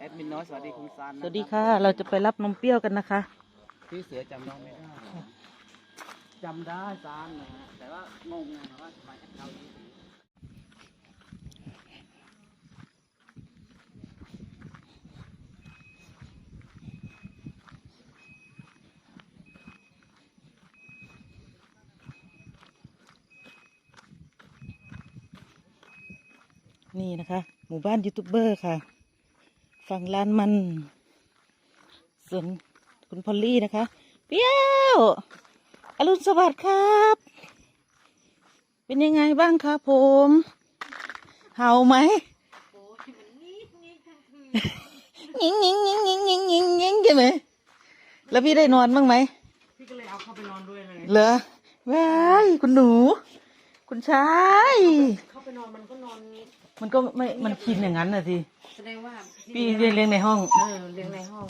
แอดมินน้อยสวัสดีคุณซันสวัสดีค่ะ เราจะไปรับนมเปรี้ยวกันนะคะ พี่เสือจำน้องไม่ได้จำได้ซันนะฮะแต่ว่างงนะว่าทำไมแอดเรานี้ถึงนี่นะคะ หมู่บ้านยูทูบเบอร์ค่ะ ฝั่งลานมันส่วนคุณพอลลี่นะคะ เปรี้ยวอรุณสวัสดิ์ครับ เป็นยังไงบ้างครับผม เห่าไหมยิงยิงยิงยิงยิงยิงยิงใช่ไหมแล้วพี่ได้นอนบ้างไหมพี่ก็เลยเอาเข้าไปนอนด้วยเลยเหรอว้ายคุณหนู คุณชายเข้าไปนอน มันก็นอนมันก็ไม่ มันชินอย่างนั้นน่ะสิ แสดงว่าพี่เลี้ยงเลี้ยงในห้อง เออเลี้ยงในห้อง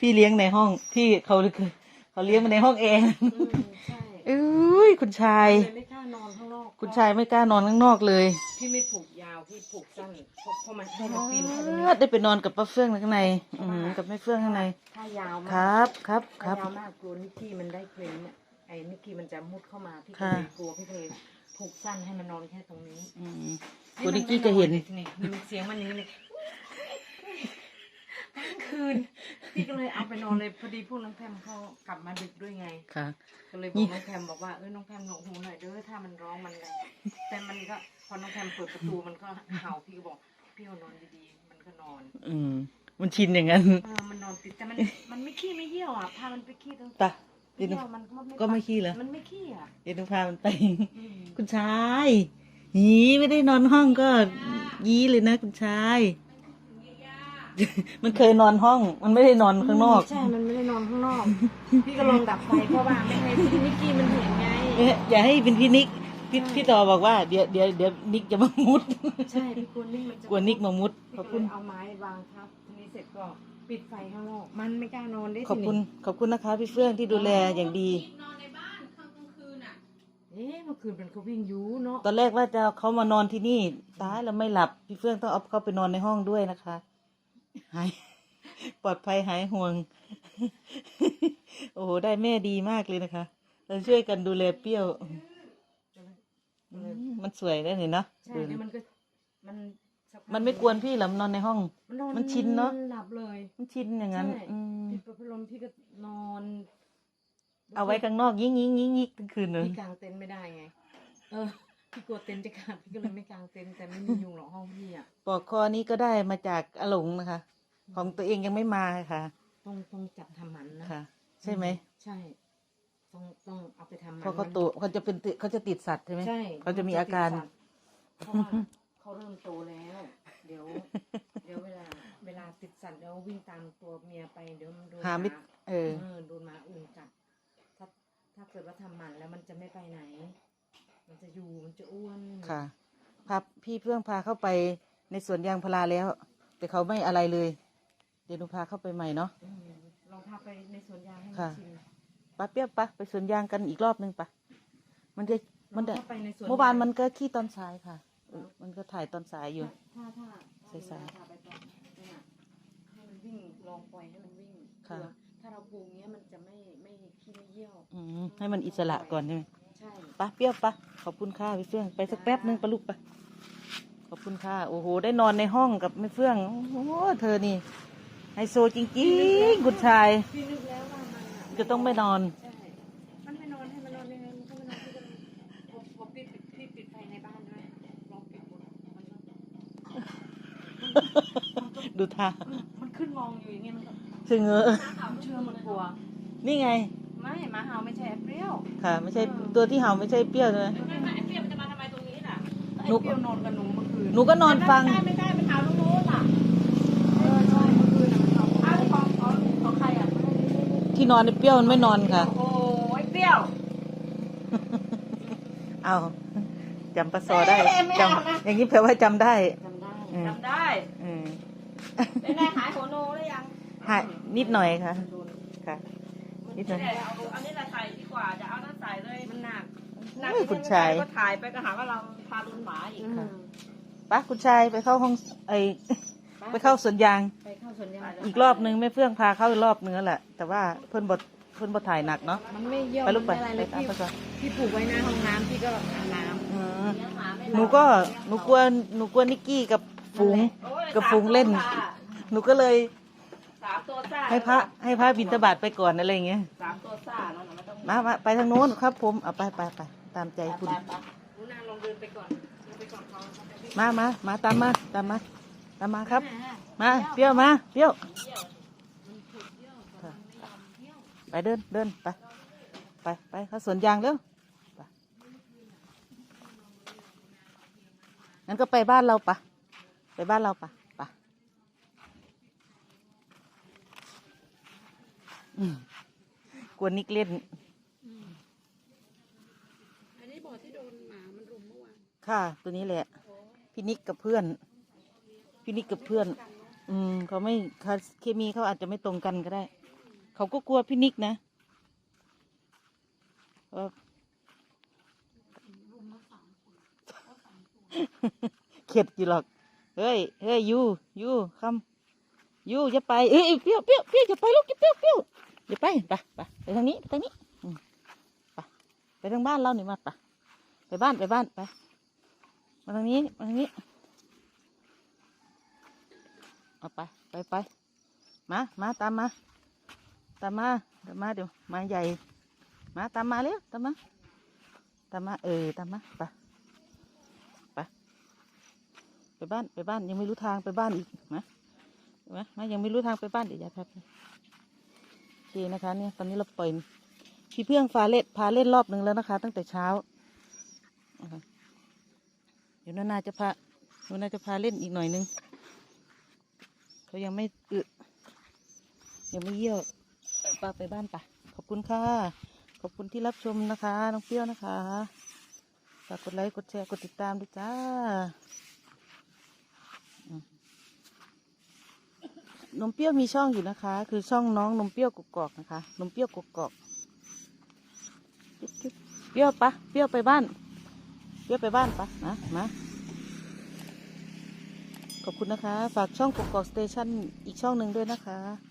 พี่เลี้ยงในห้อง พี่เขาคือเขาเลี้ยงมาในห้องเองอืมใช่เอ้ยคุณชาย เลยไม่กล้านอนข้างนอกคุณชายไม่กล้านอนข้างนอกเลยพี่ไม่ผูกยาวพี่ผูกสั้นเพราะเพราะมันให้มันปีนเข้าไปได้ไปนอนกับป้าเฟื่องข้างในอืมกับแม่เฟื่องข้างใน ถ้ายาวคมาก รับ ครับ คถ้ารับ ยาวมากกลัวนิกกี้มันได้เคลมเนี่ยไอ้นิกกี้มันจะมุดเข้ามาพี่ก็ค่ะ เลยกลัวพี่ก็เลย ผูกสั้นให้มันนอนแค่ตรงนี้อืมคุณนิกกี้จะเห็นนี่มันเสียงมันอย่างนี้เลยทั้งคืนพี่ก็เลยเอาไปนอนเลยพอดีพวกน้องแพมเขากลับมาดึกด้วยไงค่ะ ก็เลยบอกน้องแพมบอกว่าเออน้องแพมหนวกหูหน่อยเด้อถ้ามันร้องมันอะไรแต่มันก็พอน้องแพมเปิดประตูมันก็เห่าพี่ก็บอกพี่เอานอนดีๆมันก็นอนอืมมันชินอย่างนั้นเออมันนอนติดแต่มันมันไม่ขี้ไม่เยี่ยวอะพามันไปขี้ตรงตะเยี่เดี๋ยวหนูยวมันก็ไม่ก็ไม่ขี้เหรอมันไม่ขี้อะเดี๋ยวหนูพามันไปอืม คุณชายหีไม่ได้นอนห้องก็ยี้เลยนะคุณชาย มันเคยนอนห้อง มันไม่ได้นอนข้างนอก ใช่ มันไม่ได้นอนข้างนอก พี่ก็ลองดับไฟเพราะว่าไม่ให้พี่นิกกี้มันเห็นไง เอ๊ะอย่าให้เป็นพี่นิก พี่พี่ต่อบอกว่าเดี๋ยวเดี๋ยวเดี๋ยวนิกจะมามุด ใช่พี่กลัวนิกมันจะกลัวนิกมามุดพี่ขอบก็คุเลณยเอาไม้วางทับทีนี้เสร็จก็ปิดไฟข้างนอก มันไม่กล้านอนได้ขอบคุณ ขอบคุณนะคะ พี่เฟื่องที่ดูแลอย่างดีเอ๊ะเมื่อคืนเป็นเขาวิ่งอยูเนาะตอนแรกว่าจะเอาเขามานอนที่นี่ตายแล้วไม่หลับ พี่เฟื่องต้องเอาเขาไปนอนในห้องด้วยนะคะหายปลอดภัยหายห่วง โอ้โหได้แม่ดีมากเลยนะคะเราช่วยกันดูแลเปรี้ยวอืมมันสวยได้เห็นเนาะใช่ดูเนี่ยมันก็มันสักพักมันไม่กวนพี่เหรอมันนอนในห้อง มันนอนมันชินเนอะหลับเลย มันชินอย่างนั้น ใช่อืมพี่เปิดพัดลมพี่ก็นอน เอาไว้ข้างนอกยิ่งยิ่งยิ่งยิ่งทั้งคืนเลยพี่กางเต็นท์ไม่ได้ไง เออพี่กลัวเต็นท์จะขาดพี่ก็เลยไม่กางเต็นท์แต่ไม่มียุงหรอกห้องพี่อะปลอกคอนี้ก็ได้มาจากอาหลงนะคะ ของตัวเองยังไม่มาค่ะ ต้องต้องจับทำหมันนะค่ะ ใช่ไหมใช่ ต้องต้องเอาไปทำหมันเพราะเขาตัวเขาจะเป็นติเขาจะติดสัตว์ใช่ไหมใช่เขาจะมีอาการ เพราะว่าเขาเริ่มโตแล้ว เดี๋ยว เดี๋ยวเวลา เวลาติดสัตว์แล้ววิ่งตามตัวเมียไปเดี๋ยวมันโดนหาไม่หเออ เออโดนหมาอื่นกัดถ้า ถ้าเกิดว่าทำหมันแล้วมันจะไม่ไปไหน มันจะอยู่มันจะอ้วนค่ะพาพี่เพื่องพาเข้าไปในสวนยางพาราแล้ว แต่เขาไม่อะไรเลย เดี๋ยวหนูพาเข้าไปใหม่เนาะอืมลองพาไปในสวนยางให้มันค่ะชิมปะเปรี้ยวปะไปสวนยางกันอีกรอบนึงปะมันจะมันลจะองเข้าไปในสวนเมื่อวานยงมันก็ขี้ตอนสายค่ะเออมันก็ถ่ายตอนสายอยู่ ถ้าถ้าถ้าสายๆเวลพาไปตอนเนี่ยให้มันวิ่งลองปล่อยให้มันวิ่งค่ะ เผื่อถ้าเราปลูกเนี้ยมันจะไม่ไม่ ขี้ไม่เยี่ยวอืมให้มันอิสระก่อนใช่ไหมใช่ปะเปรี้ยวปะขอบคุณค่ะพี่เฟื่องไปสักแป๊บนึงปะลูกปะขอบคุณค่ะโอ้โห ได้นอนในห้องกับแม่เฟื่องโอ้โหเธอนี่ไฮโซจริงๆคุณชาย พี่นึกแล้วว่ามันอะจะต้องไม่นอน ใช่มันไม่นอนให้มันนอนยังไงมันก็ไม่นอนพี่ก็เลยพอพอพี่ปิดพี่ปิดไฟในบ้านด้วยลองปิดหมดมันก็ดูท่ามันขึ้นมองอยู่อย่างเงี้ยมันก็ถึงเออเชื่อมันกลัว นี่ไง ไม่หมาเห่าไม่ใช่แอปเปรี้ยวค่ะ ไม่ใช่ตัวที่เห่าไม่ใช่เปรี้ยวใช่ไหมไม่ไม่ไอ้เปรี้ยวมันจะมาทำไมตรงนี้ล่ะไอ้หนูเปรี้ยวนอนกับหนูเมื่อคืนหนูก็นอนฟัง ไม่ได้ไม่ได้มันเท้าตรงนู้นล่ะเออใช่เมื่อคืนน่ะมันเห่าอ้าวของของของใครอะที่นอนในเปรี้ยวมันไม่นอนค่ะ โอ้ยเปรี้ยวเอาจำปะซอได้จำอย่างนี้แปลว่าจำได้จำได้อืมจำได้อืมเป็นไงหายหัวโนหรือยังหายนิดหน่อยค่ะโดนค่ะ นิดหน่อย เนี่ยเอาอันนี้เราใส่ดีกว่าจะเอานั่นใส่เลยมันหนักหนักโอ้ยคุณชาย ก็ถ่ายไปก็หาว่าเราพาลุนหมาอีกอืมปะคุณชายไปเข้าห้องไอไปเข้าสวนยาง ไปเข้าสวนยางอีกรอบนึงแม่เฟื่องพาเข้าอีกรอบนึงแล้วแหละแต่ว่าเพิ่นบดเพิ่นบดถ่ายหนักเนาะมันไม่เยี่ยวไปลูกไปมันม่อะไรเลยไปตามพี่ไปก่อนพี่ปลูกไว้หน้าห้องน้ำพี่ก็อาบน้อืมเลี้ยงหมาไม่หนูก็หนูกลัวหนูกลัวนิกกี้กับฝูง โอ้ยกับฝูงเล่นหนูก็เลยสามตัวซ่าให้พระให้พระบิณฑบาตไปก่อนอะไรอย่างเงี้ยสามตัวซ่าแล้วนะไม่ต้องมามาไปทางโน้นครับ ผมเอาไปไปไปตามใจคุณ ไปไปำหนูนาลองเดินไปก่อนเดินไปก่อนเขาเขาจะวิ่งมามามาตามมาตามมาตามมาครับอ่ามาเปรี้ยวมาเปรี้ยวไปเดินเดินไปไปไปเข้าสวนยางเร็วไปงั้นก็ไปบ้านเราปะไปบ้านเราปะปะอืม กวนนิกเล่น อันนี้บ่อที่โดนหมา มันรุมเมื่อวานค่ะ ตัวนี้แหละ พี่นิกกับเพื่อน พี่นิกกับเพื่อน อืม เขาไม่เขาเคมีเขาอาจจะไม่ตรงกันก็ได้ เขาก็กลัวพี่นิกนะเออเข็ดอยู่หรอก เฮ้ย เฮ้ยอยูอยูคำอยูจะไป เอ้ยเปรี้ยวเปรี้ยวเปรี้ยวอย่าไปลูกอย่าเปรี้ยวเปรี้ยว อย่าไปไปไปไปทางนี้ไปทางนี้ไปไปทางบ้านเราหนิมาไปไปบ้านไปบ้านไปมาทางนี้มาทางนี้เอาไปไปไปมามาตามมาตามมาตามมาเดี๋ยวมาใหญ่มาตามมาเร็วตามมาตามมาเออตามมาไปไปไปบ้านไปบ้านยังไม่รู้ทางไปบ้านอีกมามามายังไม่รู้ทางไปบ้านเดี๋ยวยายพาไปโอเค นะคะเนี่ยตอนนี้เราปล่อยพี่เพื่องพาเล่นพาเล่นรอบหนึ่งแล้วนะคะ ตั้งแต่เช้าเดี๋ยวนานาจะพานานาจะพาเล่นอีกหน่อยนึงเขายังไม่อึยังไม่เยี่ยวเอ่อปาไปบ้านปะขอบคุณค่ะ ขอบคุณที่รับชมนะคะ น้องเปรี้ยวนะคะฝากกดไลค์กดแชร์กดติดตามด้วยจ้าอืม นมเปรี้ยวมีช่องอยู่นะคะ คือช่องน้องนมเปรี้ยวกกอกนะคะ นมเปรี้ยวกกอกเปรี้ยวปะเปรี้ยวไปบ้าน เปรี้ยวไปบ้านปะนะมาขอบคุณนะคะ ฝากช่องกกอกสเตชันอีกช่องหนึ่งด้วยนะคะ